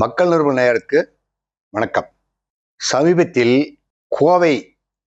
மக்கள் நிறுவன நேயருக்கு வணக்கம். சமீபத்தில் கோவை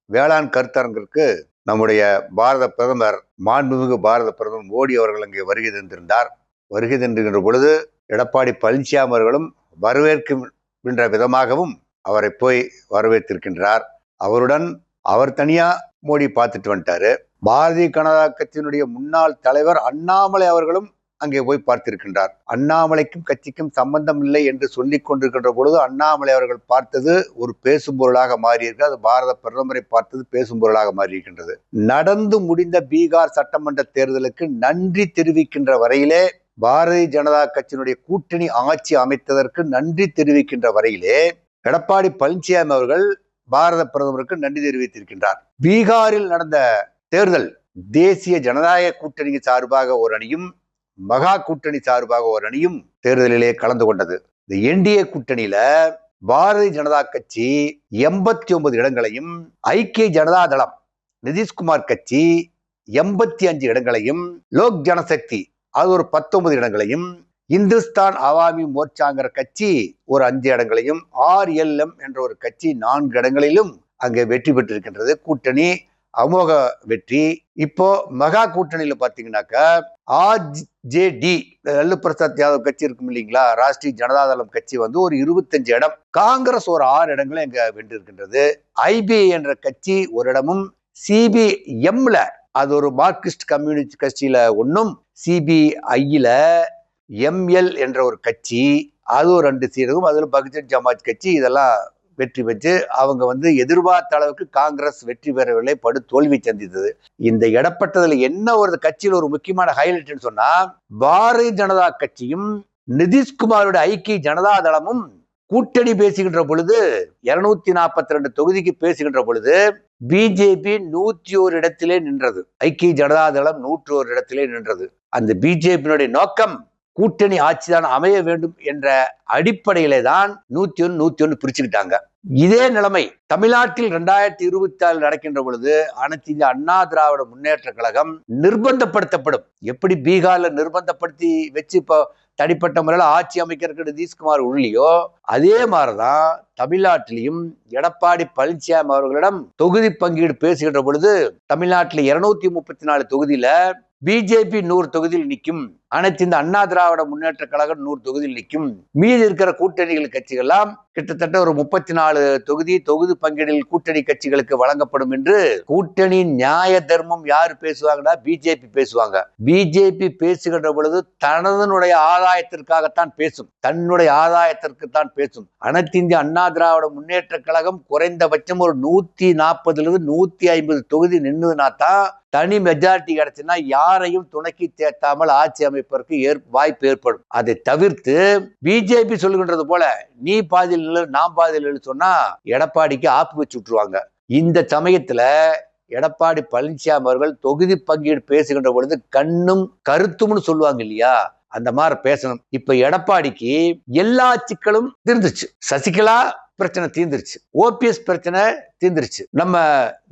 வேளாண் கருத்தரங்கிற்கு நம்முடைய பாரத பிரதமர் மாண்புமிகு பாரத பிரதமர் மோடி அவர்கள் அங்கே வருகை தந்திருந்தார். வருகை தந்திருக்கின்ற பொழுது எடப்பாடி பழனிசாமி அவர்களும் வரவேற்கின்ற விதமாகவும் அவரை போய் வரவேற்றிருக்கின்றார். அவருடன் அவர் தனியா மோடி பார்த்துட்டு வந்துட்டாரு. பாரதிய கனதா கட்சியினுடைய முன்னாள் தலைவர் அண்ணாமலை அவர்களும் அங்கே போய் பார்த்திருக்கின்றார். அண்ணாமலைக்கும் கட்சிக்கும் சம்பந்தம் இல்லை என்று சொல்லிக் கொண்டிருக்கின்ற பொழுது அண்ணாமலை அவர்கள் பார்த்தது ஒரு பேசும் பொருளாக மாறியிருக்கு. அது பாரத பிரதமரை பார்த்தது பேசும் பொருளாக மாறியிருக்கின்றது. நடந்து முடிந்த பீகார் சட்டமன்ற தேர்தலுக்கு நன்றி தெரிவிக்கின்ற வரையிலே பாரதிய ஜனதா கட்சியினுடைய கூட்டணி ஆட்சி அமைத்ததற்கு நன்றி தெரிவிக்கின்ற வரையிலே எடப்பாடி பழனிசாமி அவர்கள் பாரத பிரதமருக்கு நன்றி தெரிவித்திருக்கின்றார். பீகாரில் நடந்த தேர்தல் தேசிய ஜனநாயக கூட்டணி சார்பாக ஒரு அணியும் மகா கூட்டணி சார்பாக ஒரு அணியும் தேர்தலிலே கலந்து கொண்டது. இந்த என்டிஏ கூட்டணியில பாரதிய ஜனதா கட்சி எண்பத்தி ஒன்பது இடங்களையும் ஐக்கிய ஜனதா தளம் நிதிஷ்குமார் கட்சி எண்பத்தி அஞ்சு இடங்களையும் லோக் ஜனசக்தி அது ஒரு பத்தொன்பது இடங்களையும் இந்துஸ்தான் அவாமி மோர்ச்சாங்கிற கட்சி ஒரு அஞ்சு இடங்களையும் ஆர்எல்எம் என்ற ஒரு கட்சி நான்கு இடங்களிலும் அங்கே வெற்றி பெற்றிருக்கின்றது. கூட்டணி அமோக வெற்றி. இப்போ மகா கூட்டணியில பாத்தீங்கன்னாக்கா ஆர்ஜேடி லல்லு பிரசாத் யாதவ் கட்சி இருக்கும் இல்லைங்களா? ராஷ்டிரிய ஜனதாதளம் கட்சி வந்து ஒரு இருபத்தஞ்சு இடம். காங்கிரஸ் ஒரு ஆறு இடங்களும் இங்க வென்றிருக்கின்றது. ஐபிஐ என்ற கட்சி ஒரு இடமும் சிபிஎம்ல அது ஒரு மார்க்சிஸ்ட் கம்யூனிஸ்ட் கட்சியில ஒன்றும் சிபிஐயில் எம்எல் என்ற ஒரு கட்சி அது ஒரு ரெண்டு சீரகம் அதில் பகுஜன் ஜமாஜ் கட்சி இதெல்லாம் வெற்றி பெற்று அவங்க வந்து எதிர்பார்த்த அளவுக்கு காங்கிரஸ் வெற்றி பெறவில்லை படு தோல்வி சந்தித்தது. இந்த இடப்பட்டதுல என்ன ஒரு கட்சியில் ஒரு முக்கியமான ஹைலைட்னு சொன்னா பாரதிய ஜனதா கட்சியும் நிதிஷ்குமாரோட ஐக்கிய ஜனதா தளமும் கூட்டணி பேசுகின்ற பொழுது இருநூத்தி நாற்பத்தி ரெண்டு தொகுதிக்கு பேசுகின்ற பொழுது பிஜேபி நூத்தி ஒரு இடத்திலே நின்றது. ஐக்கிய ஜனதா தளம் நூற்றி ஒரு இடத்திலே நின்றது. அந்த பிஜேபியினுடைய நோக்கம் கூட்டணி ஆட்சிதான் அமைய வேண்டும் என்ற அடிப்படையிலே தான் நூத்தி ஒன்று நூத்தி ஒன்று பிரிச்சுக்கிட்டாங்க. இதே நிலைமை தமிழ்நாட்டில் இரண்டாயிரத்தி இருபத்தி ஆறு நடக்கின்ற பொழுது அனைத்து இந்திய அண்ணா திராவிட முன்னேற்ற கழகம் நிர்பந்தப்படுத்தப்படும். எப்படி பீகார்ல நிர்பந்தப்படுத்தி வச்சு இப்போ தனிப்பட்ட முறையில் ஆட்சி அமைக்கிறதுக்கு நிதிஷ்குமார் உள்ளியோ அதே மாதிரிதான் தமிழ்நாட்டிலையும் எடப்பாடி பழனிசாமி அவர்களிடம் தொகுதி பங்கீடு பேசுகின்ற பொழுது தமிழ்நாட்டில் இருநூத்தி முப்பத்தி நாலு தொகுதியில பிஜேபி நூறு தொகுதியில் நிற்கும். அனைத்து இந்த அண்ணா திராவிட முன்னேற்ற கழகம் நூறு தொகுதியில் நிற்கும். மீதி இருக்கிற கூட்டணிகள் கட்சிகள்லாம் கிட்டத்தட்ட ஒரு முப்பத்தி நாலு தொகுதி தொகுதி பங்கீடில் கூட்டணி கட்சிகளுக்கு வழங்கப்படும் என்று கூட்டணி நியாய தர்மம் யார் பேசுவாங்கன்னா பிஜேபி பேசுவாங்க. பிஜேபி பேசுகின்ற பொழுது தனதனுடைய ஆதாயத்திற்காகத்தான் பேசும். தன்னுடைய ஆதாயத்திற்கு தான் பேசும். அனைத்து இந்திய அண்ணா திராவிட முன்னேற்ற கழகம் குறைந்தபட்சம் ஒரு நூத்தி நாற்பதுல இருந்து நூத்தி ஐம்பது தொகுதி நின்றுனா தான் தனி மெஜாரிட்டி கிடைச்சுன்னா யாரையும் துணைக்கி தேத்தாமல் ஆட்சி அமைப்பதற்கு ஏற் வாய்ப்பு ஏற்படும். அதை தவிர்த்து பிஜேபி சொல்லுகின்றது போல நீ பாதியில் நில்லு நான் பாதியில் நில்லு சொன்னா எடப்பாடிக்கு ஆப்பு வச்சு விட்டுருவாங்க. இந்த சமயத்துல எடப்பாடி பழனிசாமி அவர்கள் தொகுதி பங்கீடு பேசுகின்ற பொழுது கண்ணும் கருத்தும்னு சொல்லுவாங்க இல்லையா? அந்த மாதிரி பேசணும். இப்ப எடப்பாடிக்கு எல்லா சிக்கலும் தீர்ந்துச்சு. சசிகலா பிரச்சனை தீர்ந்துருச்சு ஓபிஎஸ் பிரச்சனை தீந்துருச்சு. நம்ம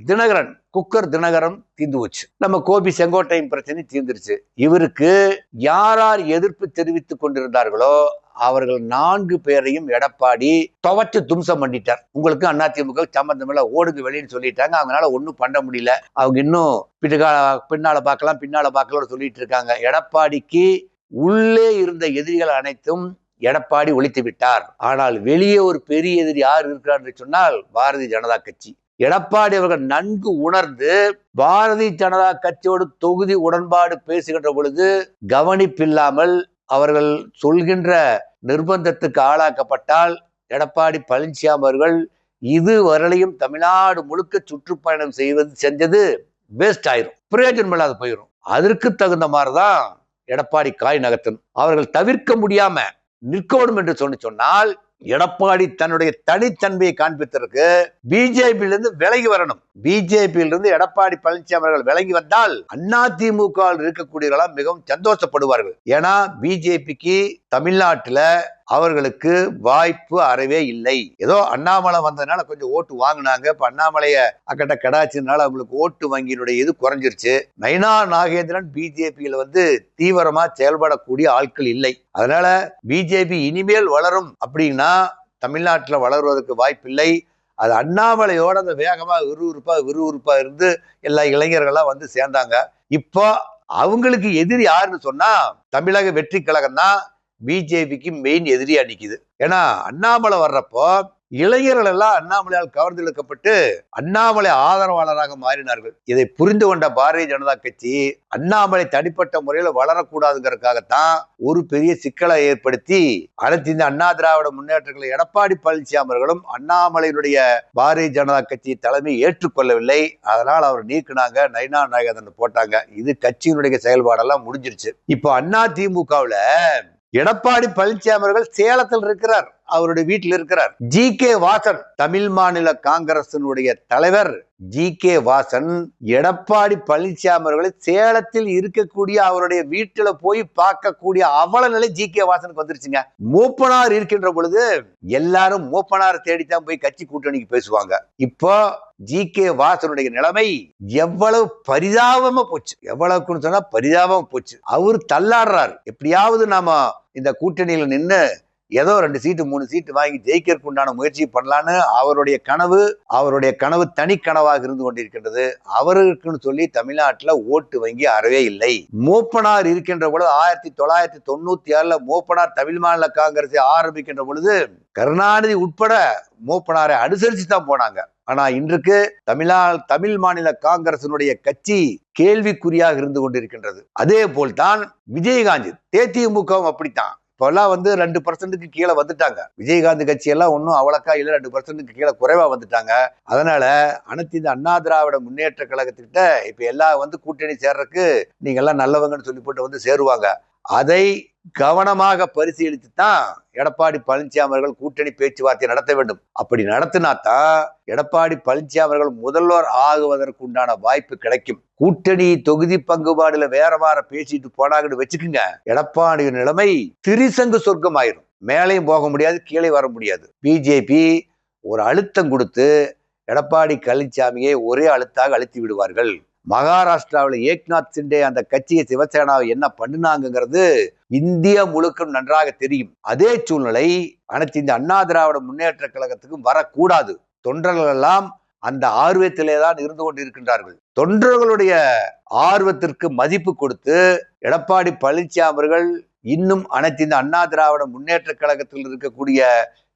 தினகரன் குக்கர் தினகரன் தீர்ந்து போச்சு. நம்ம கோபி செங்கோட்டையின் பிரச்சனை தீந்துருச்சு. இவருக்கு யாரார் எதிர்ப்பு தெரிவித்து கொண்டிருந்தார்களோ அவர்கள் நான்கு பேரையும் எடப்பாடி துவச்சு தும்சம் பண்ணிட்டார். உங்களுக்கு அதிமுக சம்பந்தம் இல்லை ஓடுக்கு வெளியின்னு சொல்லிட்டாங்க. அவங்களால ஒன்றும் பண்ண முடியல. அவங்க இன்னும் பின்னால பின்னால பார்க்கலாம் பின்னால பார்க்கலாம் சொல்லிட்டு இருக்காங்க. எடப்பாடிக்கு உள்ளே இருந்த எதிரிகள் அனைத்தும் எடப்பாடி ஒழித்து விட்டார். ஆனால் வெளியே ஒரு பெரிய எதிரி யார் இருக்கிறார் என்று சொன்னால் பாரதிய ஜனதா கட்சி. எடப்பாடி அவர்கள் நன்கு உணர்ந்து பாரதிய ஜனதா கட்சியோடு தொகுதி உடன்பாடு பேசுகின்ற பொழுது கவனிப்பில்லாமல் அவர்கள் சொல்கின்ற நிர்பந்தத்துக்கு ஆளாக்கப்பட்டால் எடப்பாடி பழனிசாமி அவர்கள் இதுவரையிலும் தமிழ்நாடு முழுக்க சுற்றுப்பயணம் செய்வது செஞ்சது வேஸ்ட் ஆயிரும். பிரயோஜனம் இல்லாத போயிடும் அதற்கு தகுந்த மாதிரிதான் எடப்பாடி காய் நகர்த்தன் அவர்கள் தவிர்க்க முடியாம நிற்கணும் என்று சொல்லி சொன்னால் எடப்பாடி தன்னுடைய தனித்தன்மையை காண்பித்ததற்கு பிஜேபியிலிருந்து விலகி வரணும். பிஜேபியிலிருந்து எடப்பாடி பழனிசாமி அவர்கள் விலகி வந்தால் அதிமுக இருக்கக்கூடியவர்களால் மிகவும் சந்தோஷப்படுவார்கள். ஏன்னா பிஜேபிக்கு தமிழ்நாட்டில் அவர்களுக்கு வாய்ப்பு அறவே இல்லை. ஏதோ அண்ணாமலை வந்ததுனால கொஞ்சம் ஓட்டு வாங்கினாங்க. இப்போ அண்ணாமலையை அக்கட்ட கடாச்சுனால அவங்களுக்கு ஓட்டு வங்கியினுடைய இது குறைஞ்சிருச்சு. நைனா நாகேந்திரன் பிஜேபியில் வந்து தீவிரமாக செயல்படக்கூடிய ஆட்கள் இல்லை. அதனால பிஜேபி இனிமேல் வளரும் அப்படின்னா தமிழ்நாட்டில் வளருவதற்கு வாய்ப்பில்லை. அது அண்ணாமலையோட அந்த வேகமாக விறுவிறுப்பாக விறுவிறுப்பாக இருந்து எல்லா இளைஞர்கள்லாம் வந்து சேர்ந்தாங்க. இப்போ அவங்களுக்கு எதிரி யாருன்னு சொன்னா தமிழக வெற்றி கழகம் தான் பிஜேபிக்கு மெயின் எதிரியா நிக்குது. ஏன்னா அண்ணாமலை வர்றப்போ இளைஞர்கள் எல்லாம் அண்ணாமலையால் கவர்ந்தெழுக்கப்பட்டு அண்ணாமலை ஆதரவாளராக மாறினார்கள். இதை புரிந்து கொண்ட பாரதிய ஜனதா கட்சி அண்ணாமலை தனிப்பட்ட முறையில் வளரக்கூடாதுங்கிறதுக்காகத்தான் ஒரு பெரிய சிக்கலை ஏற்படுத்தி அனைத்து இந்த அண்ணா திராவிட முன்னேற்றங்களை எடப்பாடி பழனிசாமி அவர்களும் அண்ணாமலையினுடைய பாரதிய ஜனதா கட்சி தலைமை ஏற்றுக்கொள்ளவில்லை. அதனால் அவர் நீக்கினாங்க நைனா நாயகன் போட்டாங்க. இது கட்சியினுடைய செயல்பாடெல்லாம் முடிஞ்சிருச்சு. இப்போ அண்ணா திமுகவுல எடப்பாடி பழனிசாமி அவர்கள் சேலத்தில் இருக்கிறார். அவருடைய வீட்டில் இருக்கிறார். ஜி கே வாசன் தமிழ் மாநில காங்கிரசினுடைய தலைவர். ஜி கே வாசன் எடப்பாடி பழனிசாமி அவர்களை சேலத்தில் இருக்கக்கூடிய அவருடைய வீட்டுல போய் பார்க்கக்கூடிய அவல நிலை ஜி கே வாசனுக்கு வந்துருச்சுங்க. மூப்பனார் இருக்கின்ற பொழுது எல்லாரும் மூப்பனார் தேடித்தான் போய் கட்சி கூட்டணிக்கு பேசுவாங்க. இப்போ ஜி கே வாசனுடைய நிலைமை எவ்வளவு பரிதாபமா போச்சு. எவ்வளவுக்குன்னு சொன்னா பரிதாபமா போச்சு. அவர் தள்ளாடுறாரு. எப்படியாவது நாம இந்த கூட்டணியில நின்று ஏதோ ரெண்டு சீட்டு மூணு சீட்டு வாங்கி ஜெயிக்கிறதுக்கு உண்டான முயற்சி பண்ணலான்னு அவருடைய கனவு அவருடைய கனவு தனி கனவாக இருந்து கொண்டிருக்கின்றது. அவருக்குன்னு சொல்லி தமிழ்நாட்டுல ஓட்டு வங்கி அறவே இல்லை. மூப்பனார் இருக்கின்ற பொழுது ஆயிரத்தி தொள்ளாயிரத்தி தொண்ணூத்தி ஆறுல மூப்பனார் தமிழ் மாநில காங்கிரஸை ஆரம்பிக்கின்ற பொழுது கருணாநிதி உட்பட மூப்பனாரை அனுசரிச்சு தான் போனாங்க. ஆனா இன்றைக்கு தமிழா தமிழ் மாநில காங்கிரசினுடைய கட்சி கேள்விக்குறியாக இருந்து கொண்டிருக்கின்றது. அதே போல்தான் விஜயகாந்த் தேதிமுகவும் அப்படித்தான். இப்போல்லாம் வந்து ரெண்டு பர்சன்ட்டுக்கு கீழே வந்துட்டாங்க. விஜயகாந்த் கட்சி எல்லாம் ஒன்றும் அவ்வளோக்கா இல்லை ரெண்டு பர்சன்ட்டுக்கு கீழே குறைவா வந்துட்டாங்க. அதனால அனைத்து இந்த அண்ணா திராவிட முன்னேற்ற கழகத்துக்கிட்ட இப்போ எல்லாம் வந்து கூட்டணி சேர்றதுக்கு நீங்க எல்லாம் நல்லவங்கன்னு சொல்லி போட்டு வந்து சேருவாங்க. அதை கவனமாக பரிசீலித்து தான் எடப்பாடி பழனிசாமி அவர்கள் கூட்டணி பேச்சுவார்த்தை நடத்த வேண்டும். அப்படி நடத்தினா தான் எடப்பாடி பழனிசாமி அவர்கள் முதல்வர் ஆகுவதற்கு உண்டான வாய்ப்பு கிடைக்கும். கூட்டணி தொகுதி பங்குபாடுல வேற வார பேசிட்டு போனாங்கன்னு வச்சுக்கோங்க எடப்பாடியின் நிலைமை திரிசங்கு சொர்க்கம் ஆயிரும் மேலையும் போக முடியாது கீழே வர முடியாது. பிஜேபி ஒரு அழுத்தம் கொடுத்து எடப்பாடி பழனிசாமியை ஒரே அழுத்தாக அழுத்தி விடுவார்கள். மகாராஷ்டிராவில் ஏக்நாத் சிண்டே அந்த கட்சியை சிவசேனாவை என்ன பண்ணினாங்கிறது இந்தியா முழுக்க நன்றாக தெரியும். அதே சூழ்நிலை அனைத்து இந்த அண்ணா திராவிட முன்னேற்ற கழகத்துக்கும் வரக்கூடாது. தொண்டர்கள் எல்லாம் அந்த ஆர்வத்திலே தான் இருந்து கொண்டு இருக்கின்றார்கள் தொண்டர்களுடைய ஆர்வத்திற்கு மதிப்பு கொடுத்து எடப்பாடி பழனிசாமி அவர்கள் இன்னும் அனைத்து இந்த அண்ணா திராவிட முன்னேற்ற கழகத்தில் இருக்கக்கூடிய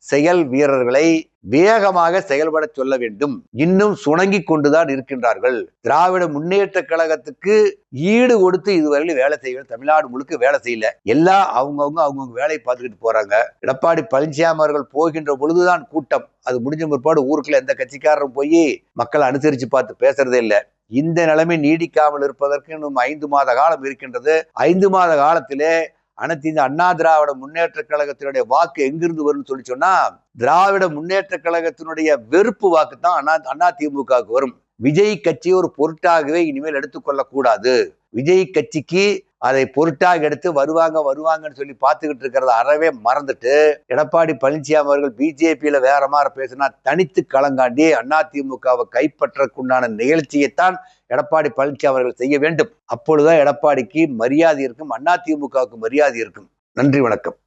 செயல் வீரர்களை வேகமாக செயல்பட சொல்ல வேண்டும். இன்னும் சுணங்கி கொண்டுதான் இருக்கின்றார்கள். திராவிட முன்னேற்ற கழகத்துக்கு ஈடு கொடுத்து இதுவரையிலும் வேலை செய்யல. தமிழ்நாடு முழுக்க வேலை செய்யல. எல்லாம் அவங்கவுங்க அவங்கவுங்க வேலையை பார்த்துக்கிட்டு போறாங்க. எடப்பாடி பழனிசாமி அவர்கள் போகின்ற பொழுதுதான் கூட்டம். அது முடிஞ்ச பிற்பாடு ஊருக்குள்ள எந்த கட்சிக்காரரும் போய் மக்களை அனுசரிச்சு பார்த்து பேசுறதே இல்லை. இந்த நிலைமை நீடிக்காமல் இருப்பதற்கு இன்னும் ஐந்து மாத காலம் இருக்கின்றது. ஐந்து மாத காலத்திலே அனைத்து இந்த அண்ணா திராவிட முன்னேற்ற கழகத்தினுடைய வாக்கு எங்கிருந்து வரும்னு சொல்லி சொன்னா திராவிட முன்னேற்ற கழகத்தினுடைய வெறுப்பு வாக்கு தான் அண்ணா அண்ணா திமுகவுக்கு வரும். விஜய் கட்சி ஒரு பொருட்டாகவே இனிமேல் எடுத்துக்கொள்ள கூடாது விஜய் கட்சிக்கு அதை பொருட்டாக எடுத்து வருவாங்க வருவாங்கன்னு சொல்லி பார்த்துக்கிட்டு இருக்கிறத அறவே மறந்துட்டு எடப்பாடி பழனிசாமி அவர்கள் பிஜேபியில வேற மாதிரி பேசினா தனித்து களங்காண்டி அதிமுகவை கைப்பற்றக்குண்டான நிகழ்ச்சியைத்தான் எடப்பாடி பழனிசாமி அவர்கள் செய்ய வேண்டும். அப்பொழுதுதான் எடப்பாடிக்கு மரியாதை இருக்கும் அதிமுகவுக்கு மரியாதை இருக்கும். நன்றி வணக்கம்.